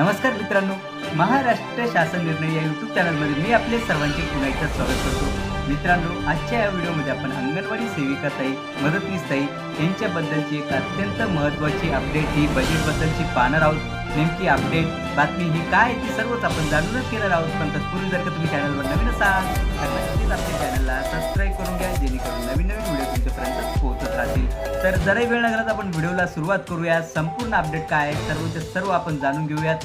नमस्कार मित्रांनो महाराष्ट्र शासन निर्णय या यूट्यूब चॅनलमध्ये मी आपले सर्वांचे पुन्हा एकदा स्वागत करतो. मित्रांनो आजच्या या व्हिडिओमध्ये आपण अंगणवाडी सेविका ताई मदतनीस ताई यांच्याबद्दलची एक अत्यंत महत्त्वाची अपडेट ही बजेटबद्दलची पाहणार आहोत. नेमकी अपडेट बातमी ही काय आहे ती सर्वच आपण जाणूनच घेणार आहोत. पण तत्पूर्वी जर का तुम्ही चॅनलवर नवीन असाल तर नक्कीच आपल्या चॅनलला सबस्क्राईब करून घ्या जेणेकरून नवीन नवीन व्हिडिओ तुमच्यापर्यंत पोहोचत राहतील. तर जराही वेळ लागला तर आपण व्हिडिओला सुरुवात करूया संपूर्ण अपडेट काय आहे सर्वचे सर्व आपण जाणून घेऊयात.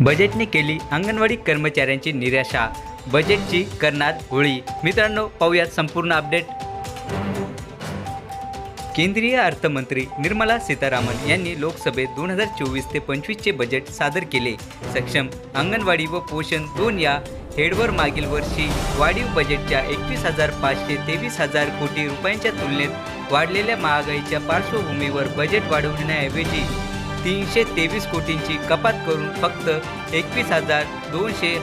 बजेटने केली अंगणवाडी कर्मचाऱ्यांची निराशा. बजेटची करणार होळी. मित्रांनो पाहूयात संपूर्ण अपडेट केंद्रीय अर्थमंत्री निर्मला सीतारामन यांनी लोकसभेत दोन हजार चोवीस ते पंचवीसचे बजेट सादर केले. सक्षम अंगणवाडी व पोषण दोन या हेडवर मागील वर्षी वाढीव बजेटच्या एकवीस हजार पाचशे तेवीस हजार कोटी रुपयांच्या तुलनेत वाढलेल्या महागाईच्या पार्श्वभूमीवर बजेट वाढवण्याऐवजी तीनशे तेवीस कोटींची कपात करून फक्त एकवीस हजार दोनशे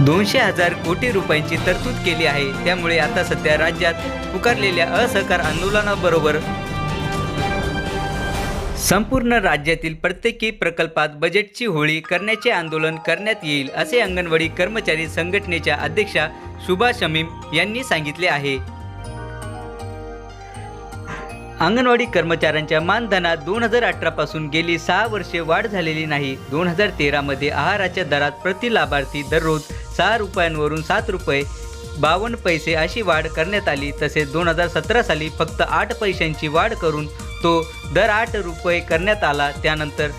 दोनशे हजार कोटी रुपयांची तरतूद केली आहे. त्यामुळे आता सध्या राज्यात पुकारलेल्या असहकार आंदोलनाबरोबर संपूर्ण राज्यातील प्रत्येकी प्रकल्पात बजेटची होळी करण्याचे आंदोलन करण्यात येईल असे अंगणवाडी कर्मचारी संघटनेच्या अध्यक्षा शुभा शमीम यांनी सांगितले आहे. अंगणवाडी कर्मचाऱ्यांच्या मानधनात दोन हजार अठरापासून गेली सहा वर्षे वाढ झालेली नाही. दोन हजार तेरामध्ये आहाराच्या दरात प्रति लाभार्थी दररोज सहा रुपयांवरून सात रुपये बावन्न पैसे अशी वाढ करण्यात आली. तसेच दोन हजार सतरा साली फक्त आठ पैशांची वाढ करून तो दर आठ रुपये करण्यात आला. त्यानंतर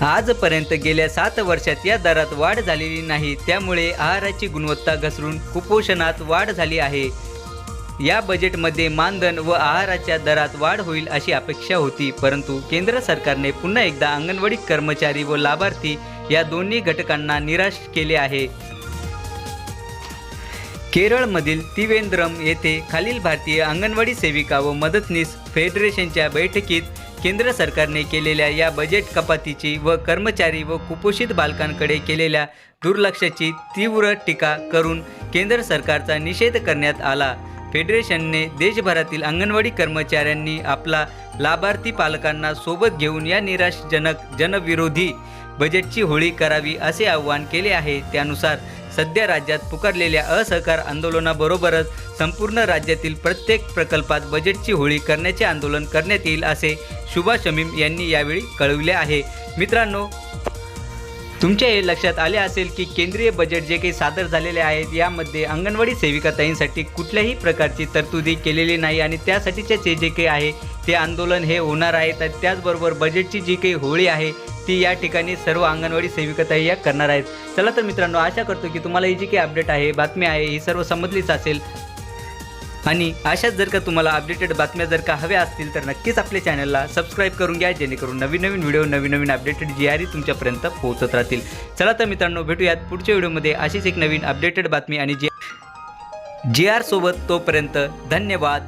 आजपर्यंत गेल्या सात वर्षात या दरात वाढ झालेली नाही. त्यामुळे आहाराची गुणवत्ता घसरून कुपोषणात वाढ झाली आहे. या बजेटमध्ये मानधन व आहाराच्या दरात वाढ होईल अशी अपेक्षा होती. परंतु केंद्र सरकारने पुन्हा एकदा अंगणवाडी कर्मचारी व लाभार्थी या दोन्ही घटकांना निराश केले आहे. केरळमधील त्रिवेंद्रम येथे खालील भारतीय अंगणवाडी सेविका व मदतनीस फेडरेशनच्या बैठकीत केंद्र सरकारने केलेल्या या बजेट कपातीची व कर्मचारी व कुपोषित बालकांकडे केलेल्या दुर्लक्षाची तीव्र टीका करून केंद्र सरकारचा निषेध करण्यात आला. फेडरेशनने देशभरातील अंगणवाडी कर्मचाऱ्यांनी आपला लाभार्थी पालकांना सोबत घेऊन या निराशजनक जनविरोधी बजेटची होळी करावी असे आवाहन केले आहे. त्यानुसार सध्या राज्यात पुकारलेल्या असहकार आंदोलनाबरोबरच संपूर्ण राज्यातील प्रत्येक प्रकल्पात बजेटची होळी करण्याचे आंदोलन करण्यात येईल असे सुभाष शमीम यांनी यावेळी कळविले आहे. मित्रांनो तुमच्या हे लक्षात आले असेल की केंद्रीय बजेट जे काही सादर झालेले आहेत यामध्ये अंगणवाडी सेविका ताईंसाठी कुठल्याही प्रकारची तरतुदी केलेली नाही आणि त्यासाठीचे जे जे काही आहे ते आंदोलन हे होणार आहे. तर त्याचबरोबर बजेटची जी काही होळी आहे ती या ठिकाणी सर्व अंगणवाडी सेविकाताही या करणार आहेत. चला तर मित्रांनो आशा करतो की तुम्हाला ही जी काही अपडेट आहे बातमी आहे ही सर्व समजलीच असेल. आणि अशाच जर का तुम्हाला अपडेटेड बातम्या जर का हव्या असतील तर नक्कीच आपल्या चॅनलला सबस्क्राईब करून घ्या जेणेकरून नवीन नवीन व्हिडिओ नवीन नवीन अपडेटेड जी आर तुमच्यापर्यंत पोहोचत राहतील. चला तर मित्रांनो भेटूयात पुढच्या व्हिडिओमध्ये अशीच एक नवीन अपडेटेड बातमी आणि जी जी आर सोबत तोपर्यंत धन्यवाद.